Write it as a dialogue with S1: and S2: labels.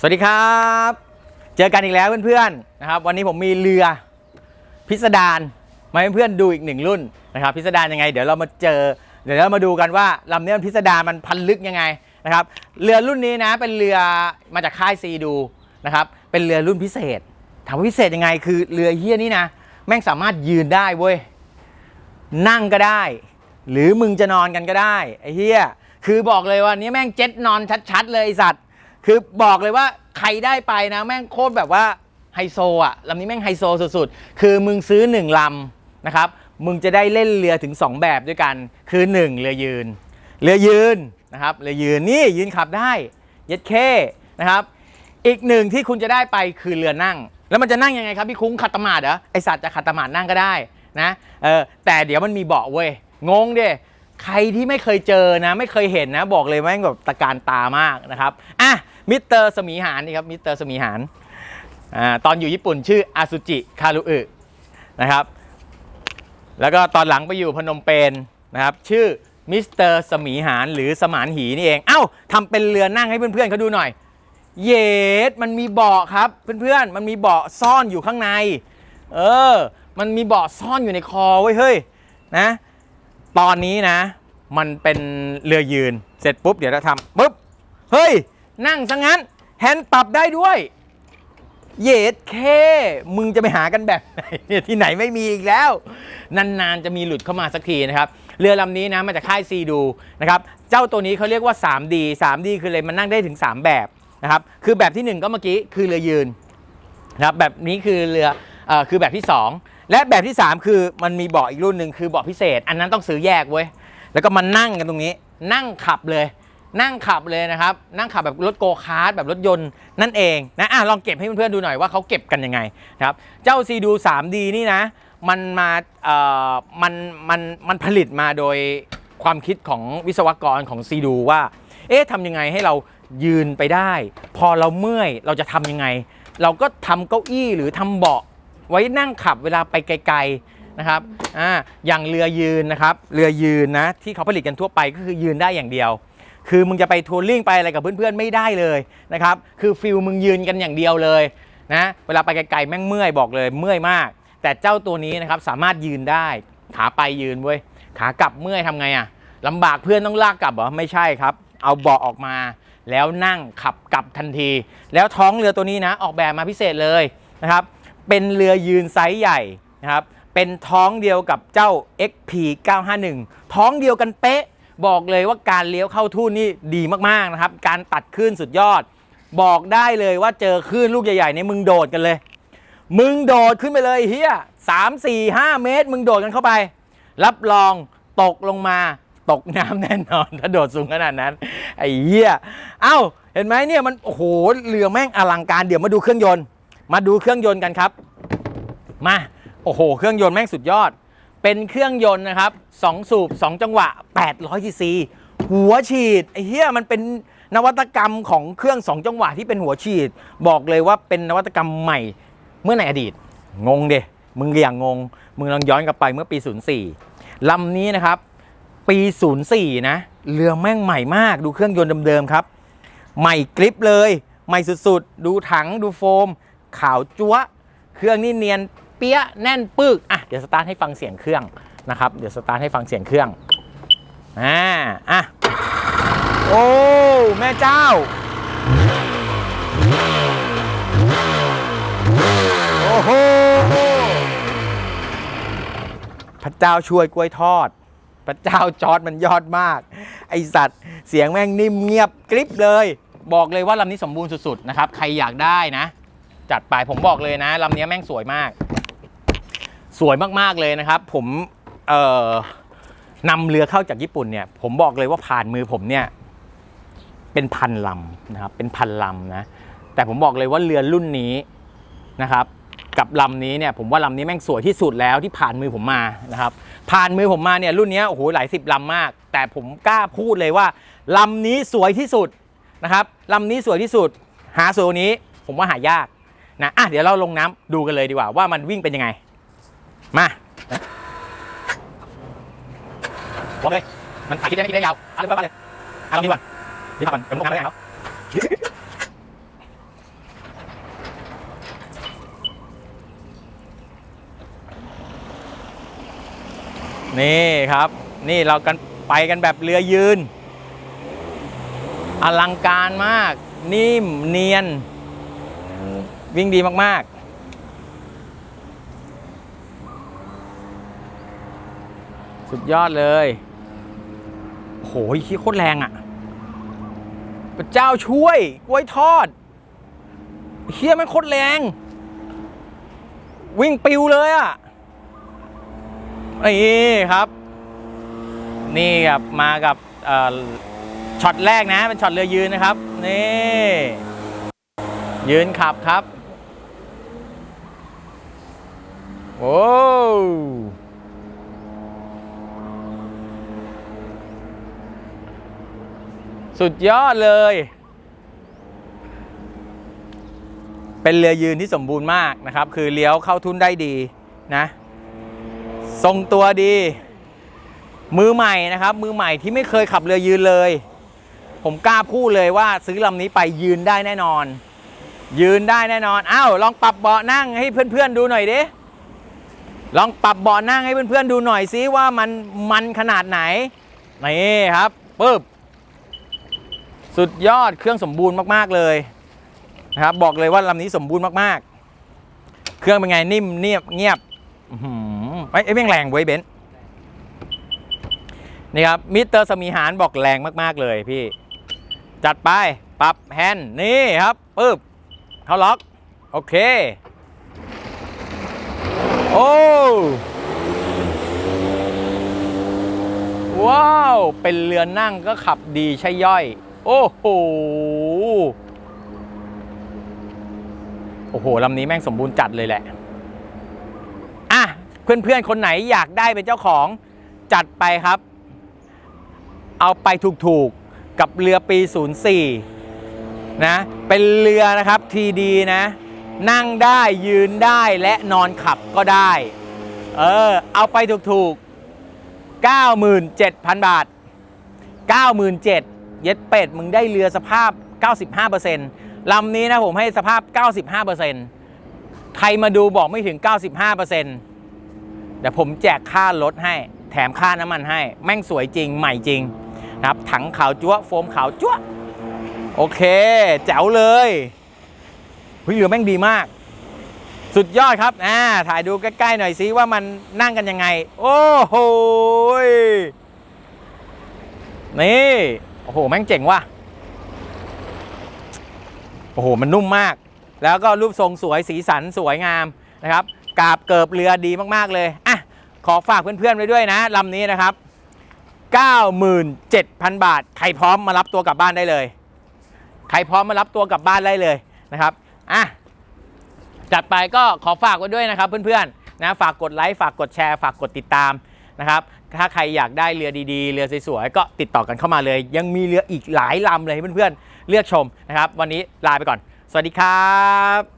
S1: สวัสดีครับ เจอกันอีกแล้วเพื่อนๆนะครับ วันนี้ผมมีเรือพิสดารมาให้เพื่อนๆดูอีกหนึ่งรุ่นนะครับ พิสดารยังไง เดี๋ยวเรามาเจอ เดี๋ยวเรามาดูกันว่าลำนี้มันพิสดารมันพันลึกยังไงนะครับ เรือรุ่นนี้นะเป็นเรือมาจากค่ายซีดูนะครับ เป็นเรือรุ่นพิเศษ ถามว่าพิเศษยังไง คือเรือเฮี้ยนี่นะแม่งสามารถยืนได้เว้ยนั่งก็ได้ หรือมึงจะนอนกันก็ได้ไอ้เฮี้ยคือบอกเลยว่านี้แม่งเจ็ตนอนชัด ๆ เลยไอสัตว์ คือบอกเลยว่าใครได้ไปนะแม่งโคตรแบบว่าไฮโซอะลำนี้แม่งไฮโซสุดๆ คือมึงซื้อหนึ่งลำนะครับ มึงจะได้เล่นเรือถึง 2 แบบด้วยกัน คือ 1 เรือยืน เรือยืนนะครับ เรือยืนนี่ยืนขับได้เย็ดเคนะครับ อีกหนึ่งที่คุณจะได้ไปคือเรือนั่ง แล้วมันจะนั่งยังไงครับพี่คุ้งขัดตมาดเหรอไอสัตว์จะขัดตมาดนั่งก็ได้นะเออแต่เดี๋ยวมันมีเบาะเว้ยงงดิใครที่ไม่เคยเจอนะ ไม่เคยเห็นนะ บอกเลยแม่งแบบตะการตามากนะครับอะ มิสเตอร์สมีหานนี่ครับมิสเตอร์สมีหานอ่าตอนอยู่ญี่ปุ่นชื่ออาซุจิคารุอึนะครับ แล้วก็ตอนหลังไปอยู่พนมเปญนะครับ ชื่อมิสเตอร์สมีหานหรือสมานหีนี่เอง เอ้าทำเป็นเรือนั่งให้เพื่อนๆเขาดูหน่อย เยดมันมีเบาะครับเพื่อนๆ มันมีเบาะซ่อนอยู่ข้างใน เออ มันมีเบาะซ่อนอยู่ในคอไว้ยเฮ้ยนะ ตอนนี้นะ มันเป็นเรือยืน เสร็จปุ๊บเดี๋ยวเราทำปุ๊บ เฮ้ย นั่งซะงั้น แฮนด์ปรับได้ด้วย เยดเค มึงจะไปหากันแบบไหนเนี่ยที่ไหนไม่มีอีกแล้ว นาน ๆ จะมีหลุดเข้ามาสักทีนะครับ เรือลำนี้นะมาจากค่ายซีดูนะครับ เจ้าตัวนี้เขาเรียกว่า 3D 3D คืออะไรมันนั่งได้ถึง 3 แบบนะครับ คือแบบที่ 1 ก็เมื่อกี้คือเรือยืนนะครับแบบนี้คือเรือเออคือแบบที่ 2 และแบบที่ 3 คือมันมีเบาะอีกรุ่นหนึ่งคือเบาะพิเศษ อันนั้นต้องซื้อแยกเว้ยแล้วก็มานั่งกันตรงนี้ นั่งขับเลย นั่งขับเลยนะครับ นั่งขับแบบรถโกคาร์ทแบบรถยนต์นั่นเองนะอะลองเก็บให้เพื่อนๆดูหน่อยว่าเขาเก็บกันยังไงนะครับ เจ้าซีดู 3D นี่นะ มันมาเอ่อมันมันมันผลิตมาโดยความคิดของวิศวกรของซีดูว่า เอ๊ะทำยังไงให้เรายืนไปได้ พอเราเมื่อยเราจะทำยังไง เราก็ทำเก้าอี้หรือทำเบาะ ไว้นั่งขับเวลาไปไกลๆนะครับอ่าอย่างเรือยืนนะครับ เรือยืนนะที่เขาผลิตกันทั่วไปก็คือยืนได้อย่างเดียว คือมึงจะไปทัวริ่งไปอะไรกับเพื่อนๆไม่ได้เลยนะครับ คือฟิลมึงยืนกันอย่างเดียวเลยนะ เวลาไปไกลๆแม่งเมื่อยบอกเลยเมื่อยมาก แต่เจ้าตัวนี้นะครับสามารถยืนได้ ขาไปยืนเว้ย ขากลับเมื่อยทำไงอะลำบากเพื่อนต้องลากกลับเหรอ ไม่ใช่ครับ เอาเบาะออกมา แล้วนั่งขับกลับทันที แล้วท้องเรือตัวนี้นะ ออกแบบมาพิเศษเลยนะครับ เป็นเรือยืนไซส์ใหญ่นะครับ เป็นท้องเดียวกับเจ้า XP 951 ท้องเดียวกันเป๊ะ บอกเลยว่าการเลี้ยวเข้าทุ่นนี่ดีมากๆนะครับ การตัดคลื่นสุดยอด บอกได้เลยว่าเจอคลื่นลูกใหญ่ๆเนี่ยมึงโดดกันเลย มึงโดดขึ้นไปเลยเฮียสามสี่ห้าเมตร มึงโดดกันเข้าไป รับรองตกลงมาตกน้ำแน่นอน ถ้าโดดสูงขนาดนั้น ไอ้เหี้ย เอ้า เห็นไหมเนี่ยมัน โอ้โห เรือแม่งอลังการ เดี๋ยวมาดูเครื่องยนต์ มาดูเครื่องยนต์กันครับ มา โอ้โห เครื่องยนต์แม่งสุดยอด เป็นเครื่องยนต์นะครับ2สูบ 2 จังหวะ 800ซีซีหัวฉีดไอ้เหี้ยมันเป็นนวัตกรรมของเครื่อง 2 จังหวะที่เป็นหัวฉีด บอกเลยว่าเป็นนวัตกรรมใหม่เมื่อในอดีต งงเดมึงอย่างงง มึงลองย้อนกลับไปเมื่อปี 04ลำนี้นะครับ ปี 04 นะ เรือแม่งใหม่มาก ดูเครื่องยนต์เดิมๆครับ ใหม่กริปเลย ใหม่สุดๆ ดูถังดูโฟม ขาวจั๊วะ เครื่องนี่เนียน เปี้ยะแน่นปึกอะเดี๋ยวสตาร์ทให้ฟังเสียงเครื่องนะครับเดี๋ยวสตาร์ทให้ฟังเสียงเครื่องอ่าอะโอ้แม่เจ้าโอ้โหพระเจ้าช่วยกล้วยทอด พระเจ้าจอดมันยอดมาก ไอสัตว์เสียงแม่งนิ่มเงียบกริบเลย บอกเลยว่าลำนี้สมบูรณ์สุดๆนะครับ ใครอยากได้นะ จัดไปผมบอกเลยนะลำนี้แม่งสวยมาก สวยมากๆเลยนะครับ ผมเอ่อนำเรือเข้าจากญี่ปุ่นเนี่ย ผมบอกเลยว่าผ่านมือผมเนี่ย เป็นพันลำนะครับ เป็นพันลำนะ แต่ผมบอกเลยว่าเรือรุ่นนี้นะครับ กับลำนี้เนี่ย ผมว่าลำนี้แม่งสวยที่สุดแล้วที่ผ่านมือผมมานะครับ ผ่านมือผมมาเนี่ยรุ่นนี้โอ้โหหลายสิบลำมาก แต่ผมกล้าพูดเลยว่าลำนี้สวยที่สุดนะครับลำนี้สวยที่สุด หาสวยนี้ผมว่าหายากนะอะเดี๋ยวเราลงน้ำดูกันเลยดีกว่าว่ามันวิ่งเป็นยังไง มาลองเลย มันถ่ายคลิปได้ไหมคได้ยาวเอาเรื่องบ้าเลยเอาลองดีกว่าดีกว่ามันเป็นมุกน้ำได้ไงครับนี่ครับ นี่เรากันไปกันแบบเรือยืน อลังการมาก นิ่มเนียน วิ่งดีมาก ๆ สุดยอดเลยโอ้โหขี้โคตรแรงอะ่ะพระเจ้าช่วยกล้วยทอดเฮียมันโคตรแรง วิ่งปิวเลยอะ่ะนี่ครับ นี่ครับมากับช็อตแรกนะเป็นช็อตเรือยืนนะครับ นี่ ยืนขับครับ โอ้ สุดยอดเลย เป็นเรือยืนที่สมบูรณ์มากนะครับ คือเลี้ยวเข้าทุนได้ดีนะ ทรงตัวดี มือใหม่นะครับ มือใหม่ที่ไม่เคยขับเรือยืนเลย ผมกล้าพูดเลยว่าซื้อลำนี้ไปยืนได้แน่นอน ยืนได้แน่นอนอ้าวลองปรับเบาะนั่งให้เพื่อนๆดูหน่อยดิลองปรับเบาะนั่งให้เพื่อนๆดูหน่อยซิว่ามันมันขนาดไหน นี่ครับปึ๊บ สุดยอดเครื่องสมบูรณ์มากๆเลยนะครับบอกเลยว่าลำนี้สมบูรณ์มากๆ เครื่องเป็นไงนิ่มเนียบเงียบอื้อหือไอ้เอ้ยแม่งแรงเว้เบนนี่ครับมิสเตอร์สมีหารบอกแรงมากๆเลยพี่ จัดไปปรับแฮนด์นี่ครับปึ๊บเข้าล็อกโอเค โอ้ว้าว เป็นเรือนั่งก็ขับดีใช่ย่อย โอ้โห โอ้โหลำนี้แม่งสมบูรณ์จัดเลยแหละ อะ เพื่อนๆ คนไหนอยากได้เป็นเจ้าของจัดไปครับ เอาไปถูกๆ กับเรือปี 04 นะ เป็นเรือนะครับทีดีนะ นั่งได้ยืนได้และนอนขับก็ได้ เออ เอาไปถูกๆ 97,000 บาท 97,000 เย็ดเป็ดมึงได้เรือสภาพ 95%ลำนี้นะผมให้สภาพ 95%ใครมาดูบอกไม่ถึง 95%เดี๋ยวผมแจกค่ารถให้ แถมค่าน้ำมันให้ แม่งสวยจริงใหม่จริงนะครับถังขาวจั๊วะโฟมขาวจั๊วะโอเค แจ๋วเลยเฮ้ยเรือแม่งดีมาก สุดยอดครับอ่าถ่ายดูใกล้ๆหน่อยซิว่ามันนั่งกันยังไง โอ้โหนี่ โอ้โห แม่งเจ๋งว่ะ โอ้โห มันนุ่มมาก แล้วก็รูปทรงสวยสีสันสวยงามนะครับ กาบเกิบเรือดีมากๆเลยอะขอฝากเพื่อนๆไว้ด้วยนะลำนี้นะครับ 97,000 บาท ใครพร้อมมารับตัวกลับบ้านได้เลย ใครพร้อมมารับตัวกลับบ้านได้เลยนะครับอะจัดไปก็ขอฝากไว้ด้วยนะครับเพื่อนๆนะฝากกดไลค์ฝากกดแชร์ ฝากกดติดตาม นะครับ ถ้าใครอยากได้เรือดีๆ เรือสวยๆ ก็ติดต่อกันเข้ามาเลย ยังมีเรืออีกหลายลำเลยเพื่อนๆ เลือกชมนะครับ วันนี้ลาไปก่อน สวัสดีครับ